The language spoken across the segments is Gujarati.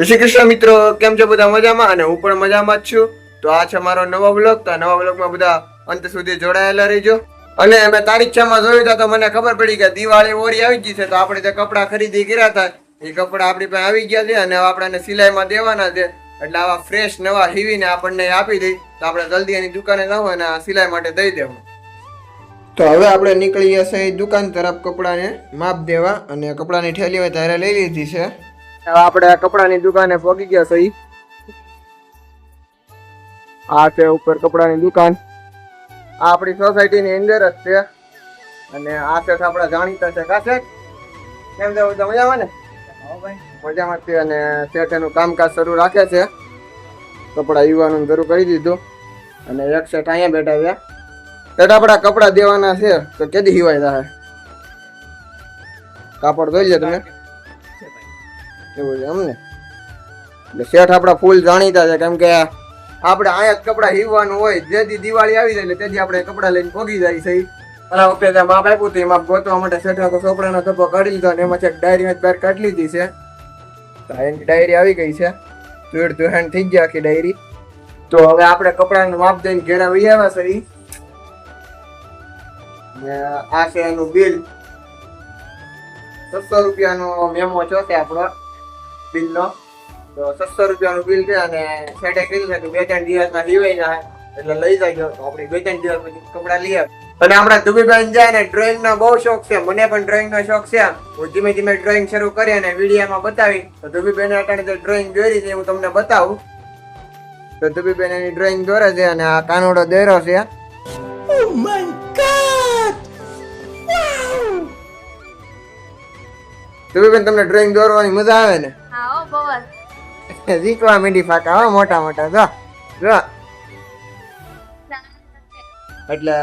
જય શ્રી કૃષ્ણ મિત્રો, કેમ છો બધા મજામાં? અને હું પણ મજામાં જ છું. તો આ છે મારો નવો બ્લોગ તો નવા બ્લોગમાં બધા અંત સુધી જોડાયેલા રહેજો. અને મેં તારીખ છ માં જોયું તો મને ખબર પડી કે દિવાળી ઓરી આવી ગઈ છે. તો આપણે જે કપડાં ખરીદી કર્યા હતા એ કપડાં આપણી પાસે આવી ગયા છે અને આપણાને સિલાઈમાં દેવાના છે. એટલે આવા ફ્રેશ નવા હીવીને આપણને આપી દઈ. તો આપણે જલ્દી એની દુકાને જાવ અને સિલાઈ માટે દઈ દેવું. તો હવે આપણે નીકળી છે દુકાન તરફ કપડાને માપ દેવા. અને કપડાની ઠેલી હોય ત્યારે લઈ લીધી છે. આપણે આ કપડાની દુકાને પહોંચી ગયા છો ઈ. આ છે ઉપર કપડાની દુકાન. આ આપણી સોસાયટીની અંદર જ છે. અને આ છે આપણા જાણીતા છે કાશે. કેમ છે? બધા મજામાં ને? મજામાં છે અને શેઠ એનું કામકાજ શરૂ રાખે છે. કપડા યુવાનું શરૂ કરી દીધું. અને એક શેઠ અહીંયા બેઠા છે. શેઠ આપણા કપડા દેવાના છે. તો કેદી હિવાય થાય કાપડ જોઈ લે તમે. એવું છે એમને. એટલે શેઠ આપણા ફૂલ જાણીતા છે, કેમ કે આપણે અહીંયા જ કપડાં હીવવાનું હોય જેથી દિવાળી આવી જાય એટલે તેથી આપણે કપડા લઈને પોગી જાય છે. અને વખતે માપ આપ્યું હતું, એમાં ગોતવા માટે શેઠ ચોપડાનો ધબ્બો કાઢી લીધો અને એમાં છે ડાયરી જ બહાર કાઢી લીધી છે. એની ડાયરી આવી ગઈ છે. જોડ જોહેણ થઈ ગયા આખી ડાયરી. તો હવે આપણે કપડાનું માપ દઈને ઘેરા વહી આવ્યા ને આ છે એનું બિલ. છસો રૂપિયાનો મેમો છો તે આપણો. બિલનો. તો છસો રૂપિયાનું બિલ છે અને સેટે કીધું છે કે બે ત્રણ દિવસમાં લીવાઈ જાય એટલે લઈ જાય તો આપણે બે ત્રણ દિવસ પછી કપડાં લઈએ અને આપણા દુબીબેન જાય ને ડ્રોઈંગ નો બહુ શોખ છે. મને પણ ડ્રોઈંગ નો શોખ છે હું ધીમે ધીમે ડ્રોઈંગ શરૂ કરી અને વિડીયામાં બતાવી. તો દુબીબેન અટાણે જે ડ્રોઈંગ દોરી છે હું તમને બતાવું. તો દુબીબેન એની ડ્રોઈંગ દોરે છે અને આ કાનુડો દોર્યો છે દુબીબેન તમને ડ્રોઈંગ દોરવાની મજા આવે ને? ખબર ઝીકવા મીંડી ફાકા મોટા મોટા જો જો. એટલે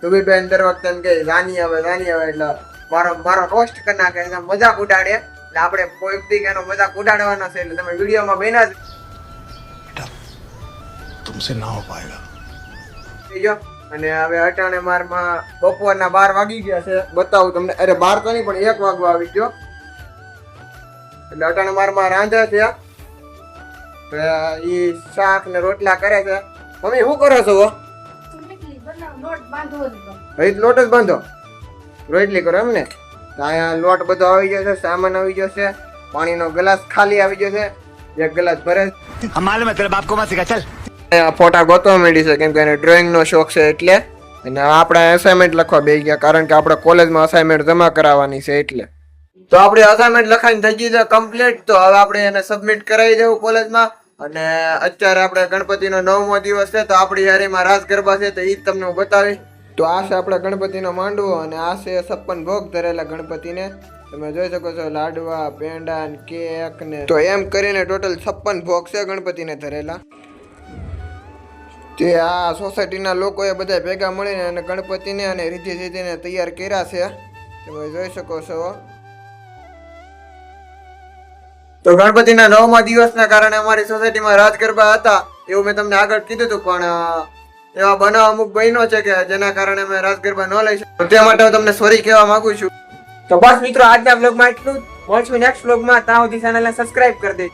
તુબી બેન દર વખતે કે રાની આવે રાની આવે. એટલે મારો મારો રોસ્ટ કરી નાખે એટલે મજાક ઉડાડે એટલે આપણે કોઈ બી એનો મજાક ઉડાડવાનો છે એટલે તમે વિડીયોમાં બેના જ બેટા તુમસે ના હો પાએગા જો અને હવે અટાણે મારમાં બપોરના બાર વાગી ગયા છે. બતાવું તમને અરે બાર તો નહીં પણ એક વાગવા આવી ગયો. એટલે અટણમારમાં રાંધે છે. એ શાક ને રોટલા કરે છે. મમ્મી શું કરો છો? રોહિત લોટ જ બાંધો? રોટલી કરો એમ ને? અહીંયા લોટ બધો આવી ગયો છે સામાન આવી ગયો છે. પાણીનો ગ્લાસ ખાલી આવી ગયો છે. એક ગ્લાસ ભરે. માલુમ તને બાપ કોમાં શીખા ચાલ. ફોટા ગોતવા માંડી છે કેમ કે એને ડ્રોઈંગનો શોખ છે એટલે. અને આપણે અસાઇનમેન્ટ લખવા બે ગયા કારણ કે આપણે કોલેજમાં અસાઇનમેન્ટ જમા કરાવવાની છે એટલે. તો આપણે અસાઇનમેન્ટ લખાઈને થઈ ગયું છે કમ્પ્લીટ તો હવે આપણે એને સબમિટ કરાવી દેવું કોલેજમાં અને અત્યારે આપણે ગણપતિનો નવમો દિવસ છે, તો આપણી હારીમાં રાસ ગરબા છે, તો એ જ તમને હું બતાવી તો આ છે આપણે ગણપતિનો માંડવો અને આ છે છપ્પન ભોગ ધરેલા ગણપતિને. તમે જોઈ શકો છો લાડવા, પેંડા કેક ને. તો એમ કરીને ટોટલ છપ્પન ભોગ છે ગણપતિને ધરેલા. તે આ સોસાયટીના લોકોએ બધા ભેગા મળીને અને ગણપતિને અને રીધી સીધીને તૈયાર કર્યા છે. તમે જોઈ શકો છો. તો ગણપતિના નવમા દિવસના કારણે અમારી સોસાયટીમાં રાજ ગરબા હતા, એવું મેં તમને આગળ કીધું હતું, પણ એવા બનાવ અમુક બહેનો છે કે જેના કારણે અમે રાજ ગરબા ન લઈ શકું તે માટે હું તમને સોરી કહેવા માંગુ છું. તો બસ મિત્રો, આજના બ્લોગમાં એટલું જ. મળશું નેક્સ્ટ બ્લોગમાં ત્યાં સુધી ચેનલને સબસ્ક્રાઇબ કરી દેજો.